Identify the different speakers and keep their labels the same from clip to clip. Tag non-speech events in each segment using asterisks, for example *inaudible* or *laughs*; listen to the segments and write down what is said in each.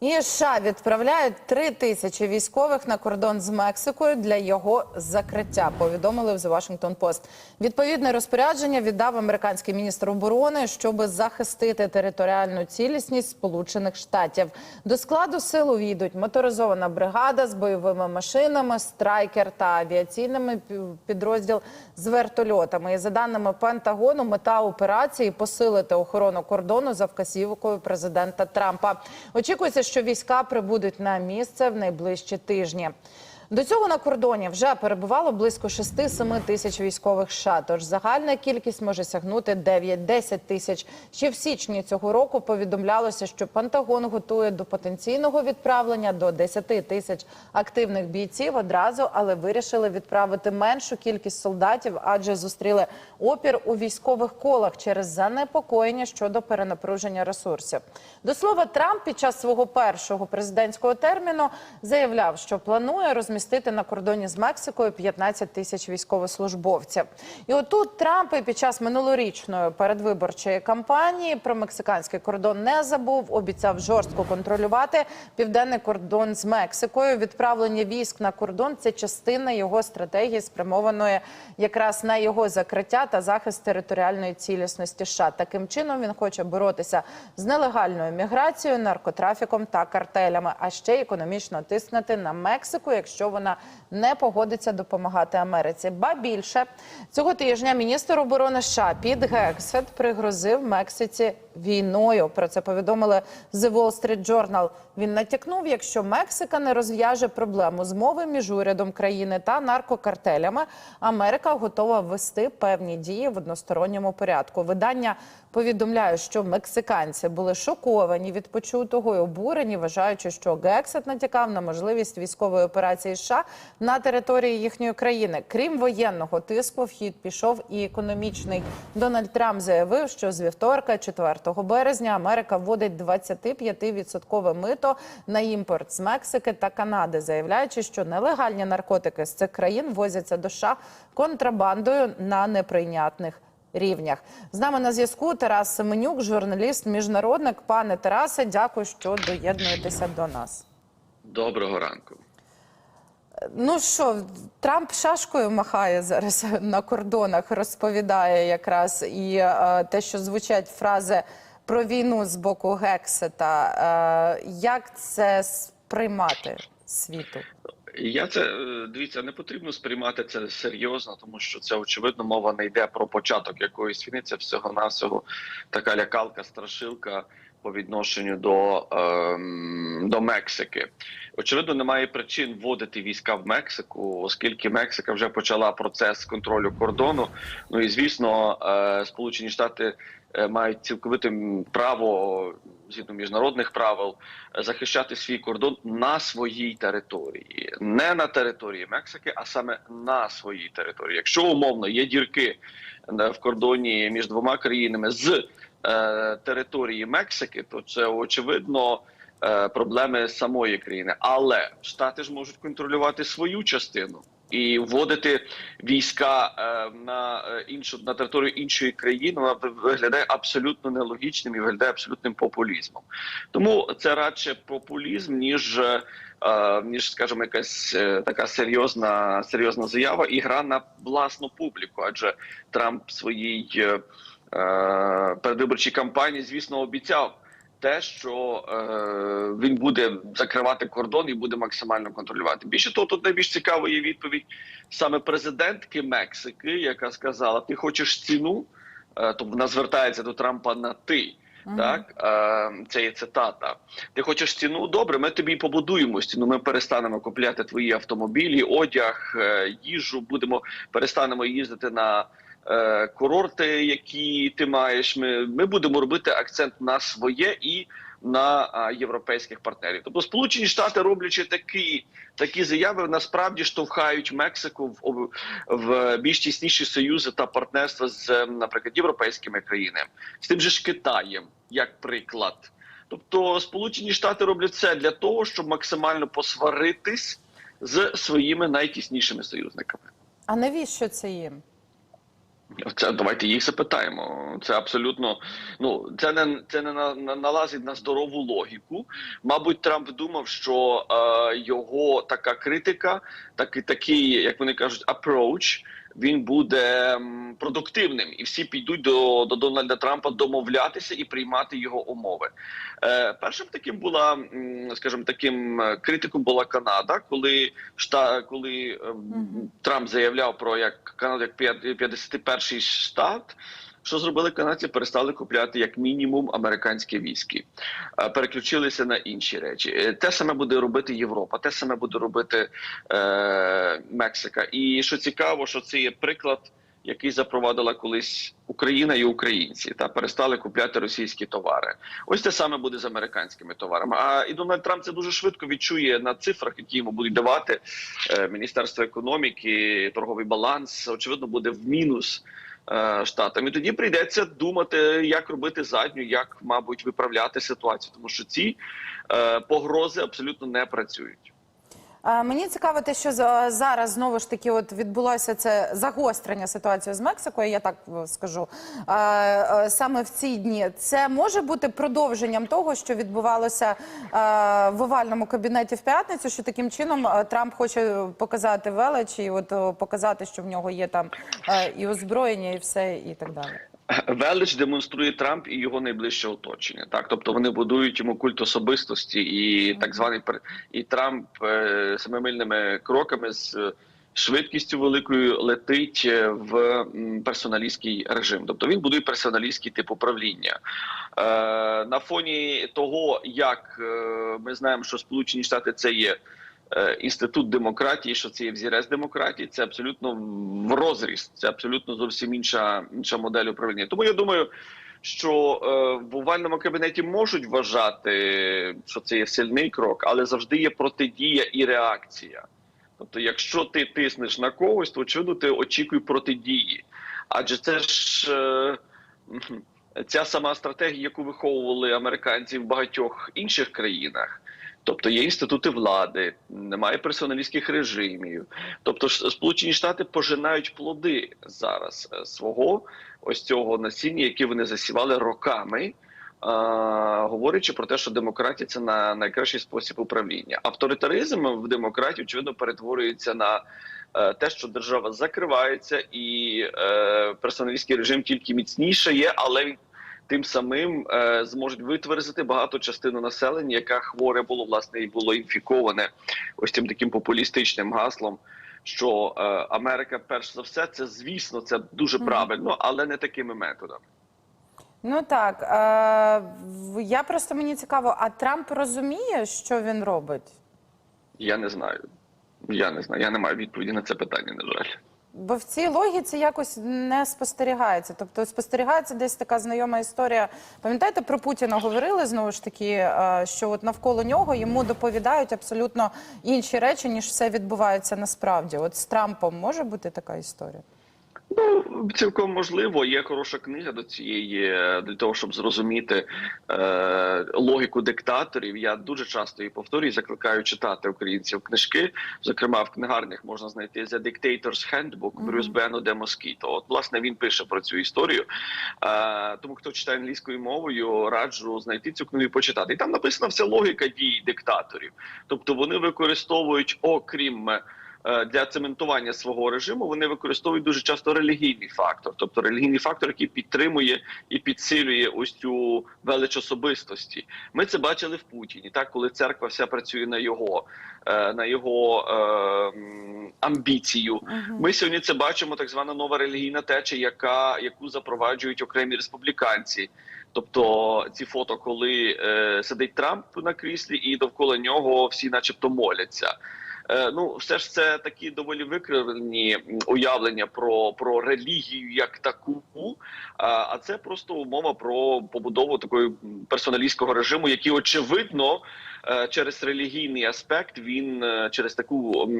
Speaker 1: І США відправляють три тисячі військових на кордон з Мексикою для його закриття. Повідомили в The Washington Post. Відповідне розпорядження віддав американський міністр оборони, щоб захистити територіальну цілісність Сполучених Штатів. До складу сил увійдуть моторизована бригада з бойовими машинами, страйкер та авіаційними підрозділ з вертольотами. І за даними Пентагону, мета операції посилити охорону кордону за вказівкою президента Трампа. Очікується, що війська прибудуть на місце в найближчі тижні. До цього на кордоні вже перебувало близько 6-7 тисяч військових США, тож загальна кількість може сягнути 9-10 тисяч. Ще в січні цього року повідомлялося, що Пентагон готує до потенційного відправлення до 10 тисяч активних бійців одразу, але вирішили відправити меншу кількість солдатів, адже зустріли опір у військових колах через занепокоєння щодо перенапруження ресурсів. До слова, Трамп під час свого першого президентського терміну заявляв, що планує розмістити на кордоні з Мексикою 15 тисяч військовослужбовців. І отут Трамп і під час минулорічної передвиборчої кампанії про мексиканський кордон не забув, обіцяв жорстко контролювати південний кордон з Мексикою. Відправлення військ на кордон це частина його стратегії, спрямованої якраз на його закриття та захист територіальної цілісності. США. таким чином він хоче боротися з нелегальною міграцією, наркотрафіком та картелями, а ще економічно тиснути на Мексику, якщо вона не погодиться допомагати Америці. Ба більше цього тижня міністр оборони США Піт Гексет пригрозив Мексиці війною. Про це повідомили The Wall Street Journal. Він натякнув, якщо Мексика не розв'яже проблему змови між урядом країни та наркокартелями, Америка готова ввести певні дії в односторонньому порядку. Видання повідомляє, що мексиканці були шоковані від почутого і обурені, вважаючи, що Гексет натякав на можливість військової операції США на території їхньої країни. Крім воєнного тиску, в хід пішов і економічний. Дональд Трамп заявив, що з вівторка, 4 березня, Америка вводить 25% мито на імпорт з Мексики та Канади, заявляючи, що нелегальні наркотики з цих країн возяться до США контрабандою на неприйнятних рівнях. З нами на зв'язку Тарас Семенюк, журналіст, міжнародник. Пане Тарасе, дякую, що доєднуєтеся до нас.
Speaker 2: Доброго ранку.
Speaker 1: Ну що, Трамп шашкою махає зараз *laughs* на кордонах, розповідає якраз і е, те, що звучать фрази про війну з боку Гексета. Е, як це сприймати світу?
Speaker 2: Я це е, дивіться, не потрібно сприймати це серйозно, тому що це очевидно мова не йде про початок якоїсь війни. Це всього навсього така лякалка, страшилка по відношенню до, ем, до Мексики. Очевидно, немає причин вводити війська в Мексику, оскільки Мексика вже почала процес контролю кордону. Ну і звісно, е, Сполучені Штати е, мають цілковите право згідно міжнародних правил захищати свій кордон на своїй території, не на території Мексики, а саме на своїй території. Якщо умовно є дірки е, в кордоні між двома країнами з е, території Мексики, то це очевидно. е, Проблеми самої країни, але штати ж можуть контролювати свою частину і вводити війська е, на іншу на територію іншої країни. Вона виглядає абсолютно нелогічним і виглядає абсолютним популізмом. Тому це радше популізм, ніж ніж, скажімо, якась така серйозна серйозна заява і гра на власну публіку. Адже Трамп своїй передвиборчій кампанії, звісно, обіцяв. Те, що е, він буде закривати кордон і буде максимально контролювати. Більше того, тут найбільш цікава є відповідь саме президентки Мексики, яка сказала: Ти хочеш ціну? Е, тобто вона звертається до Трампа на ти. Так, це є цитата. Ти хочеш ціну? Добре, ми тобі побудуємо стіну. Ми перестанемо купляти твої автомобілі, одяг, е, їжу. Будемо перестанемо їздити на е, курорти, які ти маєш. Ми, ми будемо робити акцент на своє і на європейських партнерів. Тобто, Сполучені Штати, роблячи такі такі заяви, насправді штовхають Мексику в, в більш тісніші союзи та партнерства з, е, наприклад, європейськими країнами, з тим же ж Китаєм, як приклад. Тобто, Сполучені Штати роблять це для того, щоб максимально посваритись з своїми найтіснішими союзниками.
Speaker 1: А навіщо це їм?
Speaker 2: Це давайте їх запитаємо. Це абсолютно ну це не це не на, на налазить на здорову логіку. Мабуть, Трамп думав, що е, його така критика, так, такий, як вони кажуть, approach, він буде продуктивним, і всі підуть до, до Дональда Трампа домовлятися і приймати його умови. Е, першим таким була, скажімо, таким е, критиком була Канада, коли шта, коли mm
Speaker 1: -hmm.
Speaker 2: Трамп заявляв про як Канаду як п'ят- 51-й штат. Що зробили канадці? Перестали купляти як мінімум американські військи, Е, переключилися на інші речі. Е, Те саме буде робити Європа, те саме буде робити е, Мексика. І що цікаво, що це є приклад, який запровадила колись Україна і українці, та перестали купляти російські товари. Ось те саме буде з американськими товарами. А і Дональд Трамп це дуже швидко відчує на цифрах, які йому будуть давати е, Міністерство економіки, торговий баланс. Очевидно, буде в мінус штатам. І тоді прийдеться думати, як робити задню, як, мабуть, виправляти ситуацію, тому що ці е, погрози абсолютно не працюють.
Speaker 1: Мені цікаво те, що за- зараз знову ж таки от відбулося це загострення ситуації з Мексикою, я так е, скажу. Е, Саме в ці дні це може бути продовженням того, що відбувалося е, в овальному кабінеті в п'ятницю, що таким чином Трамп хоче показати велич і от показати, що в нього є там і озброєння, і все, і так далі.
Speaker 2: Велич демонструє Трамп і його найближче оточення. Так, тобто вони будують йому культ особистості, і так званий і Трамп е, семимильними кроками з е, швидкістю великою летить е, в персоналістський режим. Тобто він будує персоналістський тип управління. Е, на фоні того, як е, ми знаємо, що Сполучені Штати це є. Е, Інститут демократії, що це є взірець демократії, це абсолютно в розріз, це абсолютно зовсім інша інша модель управління. Тому я думаю, що е, в овальному кабінеті можуть вважати, що це є сильний крок, але завжди є протидія і реакція. Тобто, якщо ти тиснеш на когось, то очевидно ти очікуй протидії. Адже це ж е, ця сама стратегія, яку виховували американці в багатьох інших країнах. Тобто є інститути влади, немає персоналістських режимів. Тобто Сполучені Штати пожинають плоди зараз е, свого ось цього насіння, яке вони засівали роками, е, говорячи про те, що демократія це на найкращий спосіб управління. Авторитаризм в демократії очевидно перетворюється на е, те, що держава закривається, і персоналістський режим тільки міцніше є, але він тим самим е, зможуть витверзити багато частину населення, яка хворе було власне і було інфіковане ось цим таким популістичним гаслом. Що е, Америка, перш за все, це звісно, це дуже правильно, але не такими методами.
Speaker 1: Ну так е, я просто мені цікаво, а Трамп розуміє, що він робить?
Speaker 2: Я не знаю. Я не знаю. Я не маю відповіді на це питання. На жаль.
Speaker 1: Бо в цій логіці якось не спостерігається. Тобто спостерігається десь така знайома історія. Пам'ятаєте, про Путіна говорили знову ж таки, е, що от навколо нього йому доповідають абсолютно інші речі, ніж все відбувається насправді. От з Трампом може бути така історія?
Speaker 2: Ну, цілком можливо, є хороша книга до цієї для того, щоб зрозуміти е, логіку диктаторів. Я дуже часто її повторюю, закликаю читати українців книжки. Зокрема, в книгарнях можна знайти The Dictator's Handbook Брюс Бену де Москіто. От власне він пише про цю історію. Е, тому хто читає англійською мовою, раджу знайти цю книгу і почитати. І там написана вся логіка дій диктаторів. Тобто вони використовують, окрім для цементування свого режиму вони використовують дуже часто релігійний фактор, тобто релігійний фактор, який підтримує і підсилює ось цю велич особистості. Ми це бачили в Путіні, так коли церква вся працює на його е, на його е, амбіцію. Ми сьогодні це бачимо, так звана нова релігійна теча, яка яку запроваджують окремі республіканці. Тобто ці фото, коли е, сидить Трамп на кріслі, і довкола нього всі, начебто, моляться. Е, ну, все ж це такі доволі викривлені уявлення про, про релігію як таку. А, це просто умова про побудову такої персоналістського режиму, який очевидно е, через релігійний аспект він е, через таку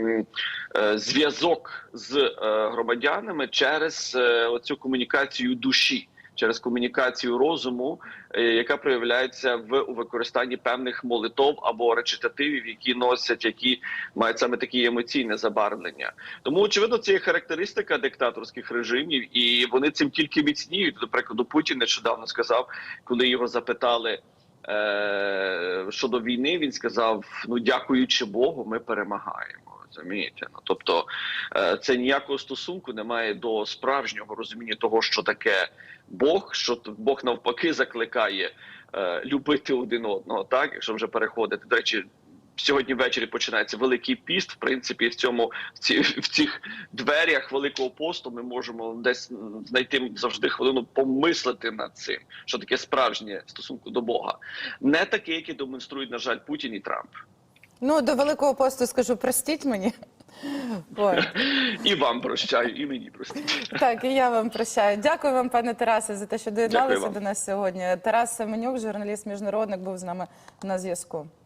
Speaker 2: зв'язок з громадянами через оцю комунікацію душі. Через комунікацію розуму, е, яка проявляється в у використанні певних молитов або речитативів, які носять, які мають саме такі емоційне забарвлення. Тому очевидно, це є характеристика диктаторських режимів, і вони цим тільки міцніють. До прикладу, Путін нещодавно сказав, коли його запитали. Е, щодо війни він сказав: ну дякуючи Богу, ми перемагаємо. Розумієте? Ну тобто е, це ніякого стосунку немає до справжнього розуміння того, що таке Бог, що Бог навпаки закликає е, любити один одного. Так, якщо вже переходити до речі. Сьогодні ввечері починається великий піст. В принципі, в цьому в, ці, в цих дверях великого посту ми можемо десь знайти завжди хвилину помислити над цим, що таке справжнє стосунку до Бога, не таке, яке демонструють, на жаль, Путін і Трамп.
Speaker 1: Ну, до Великого посту скажу, простіть мені. *laughs* Ой.
Speaker 2: І вам прощаю, і мені простіть.
Speaker 1: Так, і я вам прощаю. Дякую вам, пане Тарасе, за те, що доєдналися до нас сьогодні. Тарас Семенюк, журналіст міжнародник, був з нами на зв'язку.